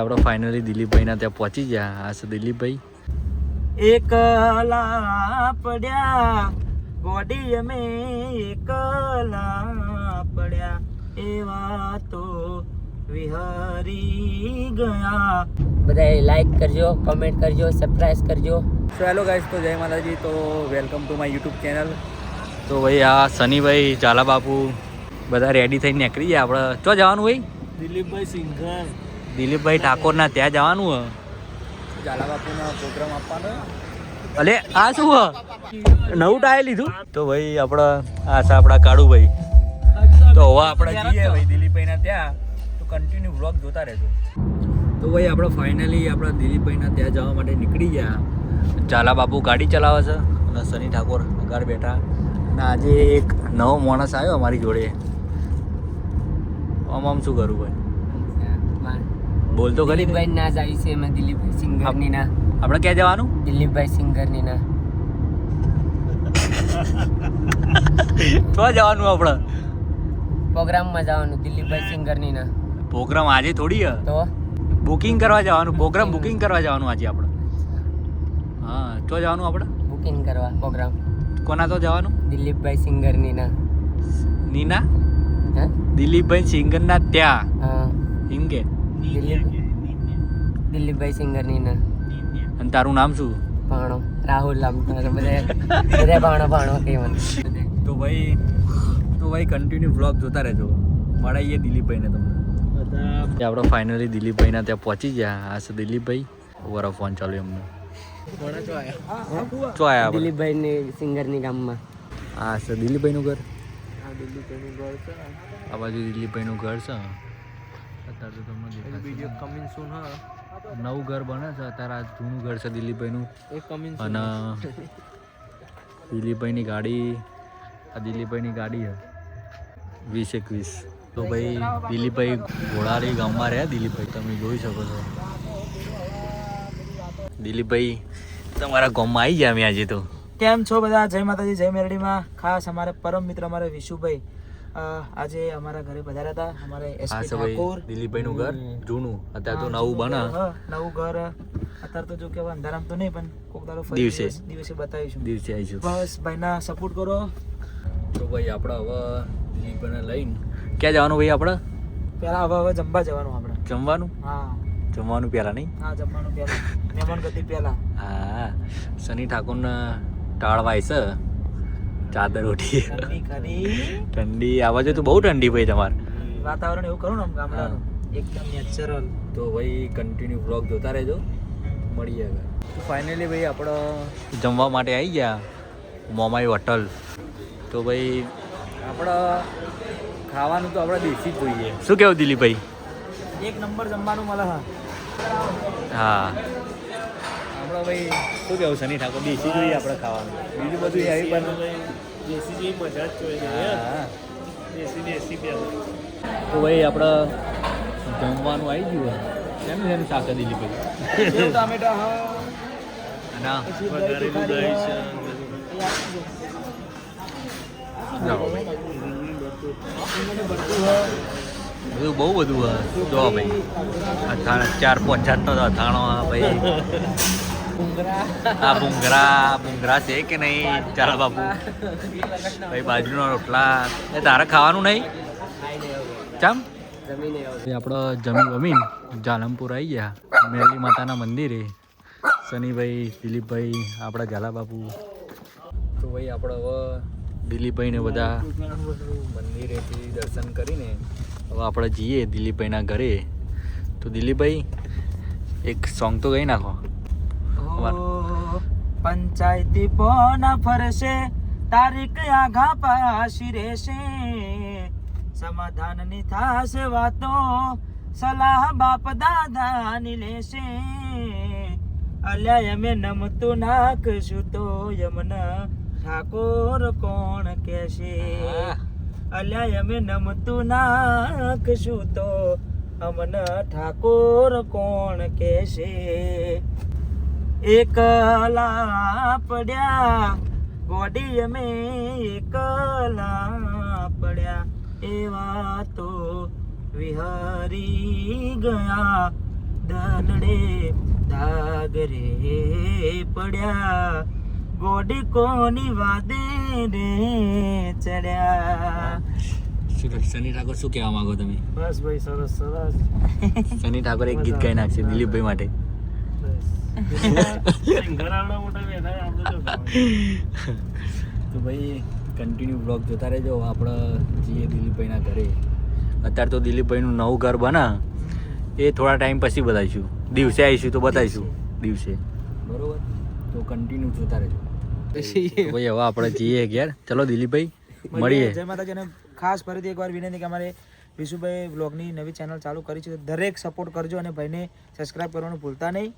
આપણે ફાઇનલી દિલીપભાઈના ત્યાં પહોંચી ગયા. આ છે દિલીપભાઈ. એકલા પડ્યા ગોડી અમે એકલા પડ્યા. એવા તો વિહરી ગયા. બધા લાઈક કરજો કમેન્ટ કરજો સબસ્ક્રાઇબ કરજો. સો હેલો ગાઈસ તો જય માતાજી. તો welcome to my YouTube channel તો ભાઈ આ શનિભાઈ ઝાલા બાપુ બધા રેડી થઈને નીકળી ગયા. આપણે ચો જવાનું ભાઈ દિલીપભાઈ સિંઘર. દિલીપભાઈ ઠાકોરના ત્યાં જવાનું હે. બાપુના પ્રોગ્રામ આપવાનો અલે આ શું હે? નવું ટાયર લીધું? તો ભાઈ આપણા આ છે આપણા કાળુભાઈ. તો હવે આપણે જઈએ ભાઈ દિલીપભાઈના ત્યાં. તો કન્ટિન્યુ વ્લોગ જોતા રહેજો. તો ભાઈ આપણે ફાઇનલી આપણા દિલીપભાઈના ત્યાં જવા માટે નીકળી ગયા. ઝાલા બાપુ ગાડી ચલાવે છે અને સની ઠાકોર આગળ બેઠા. અને આજે એક નવો માણસ આવ્યો અમારી જોડે. આમ આમ શું કરું ભાઈ? બોલતો ખરી. દિલીપભાઈ ના જ આવી છે એમાં દિલીપભાઈ સિંગરની ના. આપણે ક્યાં જવાનું? દિલીપભાઈ સિંગરની ના. તો જવાનું આપણે? પ્રોગ્રામમાં જવાનું દિલીપભાઈ સિંગરની ના. પ્રોગ્રામ આજે થોડી હ. તો? બુકિંગ કરવા જવાનું પ્રોગ્રામ બુકિંગ. કરવા જવાનું આજે આપણે. હા તો જવાનું આપણે. બુકિંગ કરવા પ્રોગ્રામ. કોના તો જવાનું? દિલીપભાઈ સિંગરની ના. નીના હા? દિલીપભાઈ સિંગરના ત્યાં. હા. હિંગે દિલીપ દિલીપભાઈ સિંગરની ના. અને તારું નામ શું? ભાણો. રાહુલ નામ બધા બધા ભાણો ભાણો કે મને. તો ભાઈ તો ભાઈ કન્ટિન્યુ વ્લોગ જોતા રહેજો. મળાઈએ દિલીપભાઈને તમને. આપણે ફાઇનલી દિલીપભાઈના ત્યાં પહોંચી ગયા. આ છે દિલીપભાઈ. વરા ફોન ચાલુ એમનો. ચો આયા. આપણે? દિલીપભાઈની સિંગરની ગામમાં. આ છે દિલીપભાઈનું ઘર? આ બાજુ દિલીપભાઈનું ઘર છે. અત્યારે તો તમને બીજો કમિંગ સૂન હા. નવું ઘર બને છે અત્યારે આ જૂનું ઘર છે દિલીપભાઈનું. એ કમિંગ અને દિલીપભાઈની ગાડી આ દિલીપભાઈની ગાડી છે. વીસ એકવીસ. તો ભાઈ દિલીપભાઈ ઘોડારી ગામમાં રહ્યા દિલીપભાઈ તમે જોઈ શકો છો. દિલીપભાઈ તમારા ગામમાં આવી ગયા અમે આજે તો. કેમ છો બધા? જય માતાજી જય મેરડીમાં. ખાસ અમારે પરમ મિત્ર અમારે વિશુભાઈ. આજે અમારા ઘરે પધાર્યા હતા. અમારે એસપી ઠાકોર. દિલીપભાઈનું ઘર જૂનું. અત્યારે તો નવું બના. નવું ઘર. અત્યારે તો જો કે અંધારામ તો નહીં પણ કોક દાડો દિવસે. દિવસે બતાવીશું. દિવસે આવીશું. બસ ભાઈના સપોર્ટ કરો. તો ભાઈ આપણે હવે દિલીપભાઈને લઈને ક્યાં જવાનું ભાઈ આપણે? પેલા હવે હવે જમવા જવાનું આપણે. જમવાનું? હા. જમવાનું પહેલાં નહીં? હા જમવાનું પહેલા. મહેમાન ગતિ પહેલા. હા. શનિ ઠાકોરને ટાળવાય છે. ચાદર ઉઠી ઠંડી આ બાજુ તો બહુ ઠંડી ભાઈ તમારે. વાતાવરણ એવું કરું ને આમ ગામડાનું. એકદમ નેચરલ તો ભાઈ કન્ટિન્યુ બ્લોગ જોતા રહેજો. મળીએ હવે ફાઇનલી ભાઈ આપણે જમવા માટે આવી ગયા. મોમાઈ હોટલ. તો ભાઈ આપણે ખાવાનું તો આપણે દેશી જ જોઈએ. શું કેવું દિલીપભાઈ? એક નંબર જમવાનું મળે હા હા. આપણે ભાઈ શું કેવું શનિ ઠાકોર દેશી જોઈએ આપણે ખાવાનું. બીજું બધું આવી પણ દેશી જેવી મજા જ જોઈએ હા. દેશી દેશી તો ભાઈ આપણે જમવાનું આવી ગયું કેમ છે એનું શાક પછી ટામેટા હા. ના પછી દહીં છે. બધું. બહુ બધું જો ભાઈ. અથાણા ચાર પાંચ જાતનો તો અથાણો ભાઈ. આ ભૂંગરા ભૂંગરા છે કે નહીં? ચાલો બાપુ. ભાઈ, બાજરીના રોટલા. એ તારે ખાવાનું નહીં? ચમ? આપણો જમીન વમીન જાલમપુર આવી ગયા. મેરલી માતાના મંદિરે. શનિભાઈ, દિલીપભાઈ, આપણા ઝાલા બાપુ. તો ભાઈ, આપણે હવે દિલીપભાઈને બધા મંદિરેથી દર્શન કરીને હવે આપણે જઈએ દિલીપભાઈના ઘરે. તો દિલીપભાઈ, એક સોંગ તો ગઈ નાખો. પંચાયતી પોના ફરશે તારીખ આઘા પાસી રહેશે. સમાધાનની થાશે વાતો સલાહ બાપ દાદાની લેશે. અલ્યા અમે નમતું નાખશું તો યમના ઠાકોર કોણ કહેશે? અલ્યા અમે નમતું નાખશું તો અમન ઠાકોર કોણ કહેશે? એકલા પડ્યા ગોડી અમે એકલા પડ્યા. એવા તો વિહરી ગયા દલડે દાગ રે પડ્યા. ગોડી કોની વાદે રે ચડ્યા? સની ઠાકોર શું કહેવા માંગો તમે? બસ ભાઈ સરસ સરસ. સની ઠાકોર એક ગીત ગાઈ નાખશે દિલીપભાઈ માટે. તો ભાઈ કન્ટિન્યુ બ્લોગ જોતા રહેજો. આપણે જઈએ દિલીપભાઈના ઘરે. અત્યારે તો દિલીપભાઈનું નવું ઘર બના. એ થોડા ટાઈમ પછી બતાવીશું. દિવસે આવીશું તો બતાવીશું. દિવસે. બરોબર? તો કન્ટિન્યુ જોતા રહેજો. ભાઈ હવે આપણે જઈએ ઘેર. ચલો દિલીપભાઈ મળીએ. જય માતાજી અને ખાસ ફરીથી એકવાર વિનંતી કે અમારે વિશુભાઈ બ્લોગની નવી ચેનલ ચાલુ કરી છે દરેક સપોર્ટ કરજો અને ભાઈને સબસ્ક્રાઇબ કરવાનું ભૂલતા નહીં.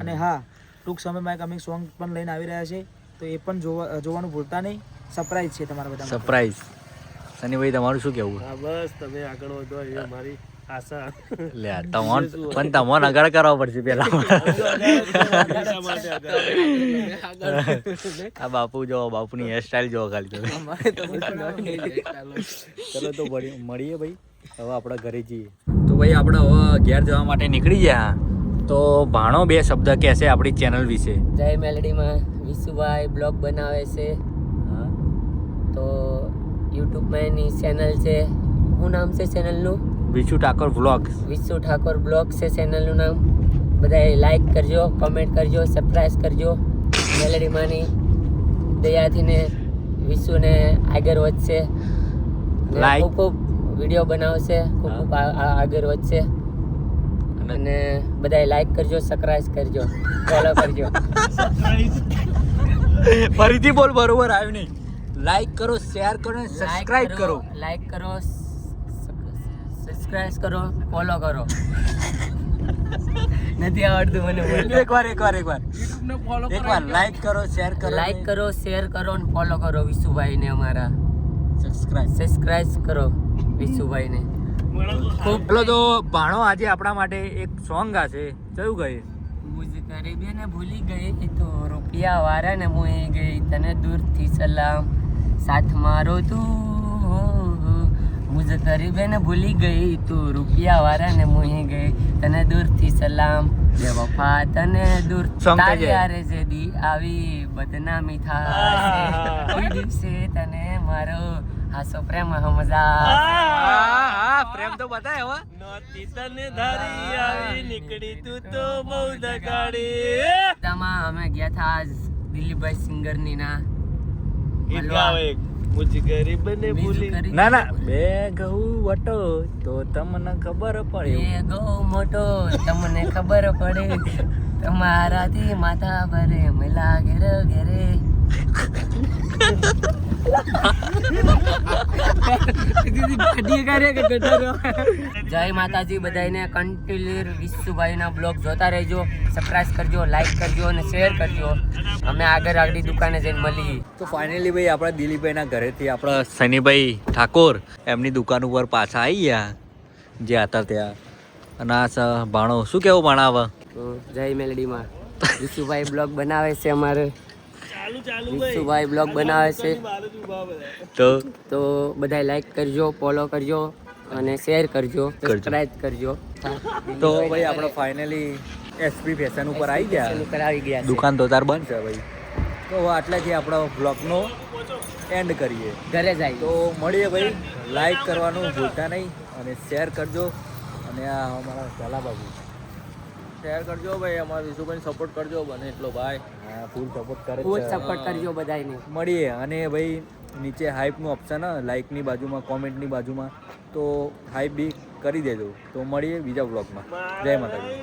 અને હા ટૂંક સમયમાં એક અમે સોંગ પણ લઈને આવી રહ્યા છે તો એ પણ જોવા જોવાનું ભૂલતા નહીં. સરપ્રાઈઝ છે તમારા બધા માટે. સરપ્રાઈઝ સનીભાઈ તમારું શું કહેવું? હા બસ તમે આગળ વધો એ મારી આશા. લે તમોન પણ તમોન આગળ કરવા પડશે પેલા આ બાપુ જો બાપુની હેરસ્ટાઈલ જો ખાલી તમે. ચલો તો મળીએ ભાઈ. હવે આપણા ઘરે જઈએ. તો ભાઈ આપણે હવે ઘેર જવા માટે નીકળી ગયા. તો ભાણો બે શબ્દ કહેશે આપણી ચેનલ વિશે. જય મેલડીમાં વિશુભાઈ બ્લોગ બનાવે છે. હા. તો યુટ્યુબમાં એની ચેનલ છે. શું નામ છે ચેનલનું? વિશુ ઠાકોર બ્લોગ વિશુ ઠાકોર બ્લોગ છે ચેનલનું નામ. બધાએ લાઈક કરજો કમેન્ટ કરજો સબસ્ક્રાઈબ કરજો. મેલડીમાંની દયાથીને વિશુને આગળ વધશે. લાઈક ખૂબ ખૂબ વીડિયો બનાવશે ખૂબ ખૂબ આગળ વધશે. અને બધાય લાઈક કરજો સબસ્ક્રાઇબ કરજો ફોલો કરજો. ફરીથી બોલ બરોબર આવ્યું નહીં. લાઈક કરો શેર કરો અને સબસ્ક્રાઇબ કરો લાઈક કરો સબસ્ક્રાઇબ કરો ફોલો કરો. નથી આવડતું મને. એકવાર એકવાર એકવાર. એકવાર લાઈક કરો શેર કરો લાઈક કરો શેર કરો અને ફોલો કરો વિશુભાઈને અમારા. સબસ્ક્રાઇબ સબસ્ક્રાઇબ કરો. વિશુભાઈને. ખૂબ પેલો તો ભાણો આજે આપણા માટે એક સોંગ ગાશે. કયું ગઈ મુજ ગરીબે ને ભૂલી ગઈ તો રૂપિયા વાળા ને મોહી ગઈ તને દૂરથી સલામ. સાથ મારો તું. મુજ ગરીબે ને ભૂલી ગઈ તું રૂપિયા વાળા ને મોહી ગઈ તને દૂરથી સલામ. બે વફા તને દૂર તારે જે જેદી આવી બદનામી થાય. કોઈ દિવસે તને મારો. હાસો પ્રેમ સમજા પ્રેમ તો બતાય હવે નોતી તને ધારી આવી નીકળી તું તો બહુ દગાડી તમા અમે ગયા થા આજ દિલીપભાઈ સિંગરની ના. ગીત ગાવ એક મુજ ગરીબ ને ભૂલી. ના ના બે ગહુ વટો તો તમને ખબર પડે. બે ગૌ મોટો તમને ખબર પડે. તમારાથી માથા ભરે મેલા ઘેરે ઘેરે. જય માતાજી બધાને કન્ટિન્યુ વિશુભાઈના બ્લોગ જોતા રહેજો સબસ્ક્રાઇબ કરજો લાઈક કરજો અને શેર કરજો. અમે આગળ આગળ દુકાને જઈને મળીએ. તો ફાઇનલી ભાઈ આપણા દિલીપભાઈના ઘરેથી આપણા સનીભાઈ ઠાકોર એમની દુકાન ઉપર પાછા આવી ગયા જે હતા ત્યાં અને આ ભાણો શું કેવું ભણાવે તો જય મેલડીમાં. વિશુભાઈ બ્લોગ બનાવે છે અમારે. વિશુભાઈ બ્લોગ બનાવે છે. તો? તો બધાય લાઈક કરજો ફોલો કરજો અને શેર કરજો કરજો. સબસ્ક્રાઇબ કરજો. તો ભાઈ આપણે ફાઇનલી એસપી ફેશન ઉપર આવી ગયા. ઉપર આવી ગયા દુકાન તો તાર બંધ છે ભાઈ. તો આટલાથી આપણો બ્લોગનો એન્ડ કરીએ. ઘરે જાય. તો મળીએ ભાઈ. લાઈક કરવાનું ભૂલતા નહીં અને શેર કરજો. અને આ અમારા ચાલા બાબુ. શેર કરજો ભાઈ અમારા વિશુભાઈ સપોર્ટ કરજો બને એટલો ભાઈ હા ફૂલ સપોર્ટ કરે ફૂલ સપોર્ટ કરજો બધાને મળીએ. અને ભાઈ નીચે હાઇપનું ઓપ્શન લાઇકની લાઈકની બાજુમાં કોમેન્ટની બાજુમાં તો હાઇપ બી કરી દેજો. તો મળીએ બીજા બ્લોગમાં જય માતાજી.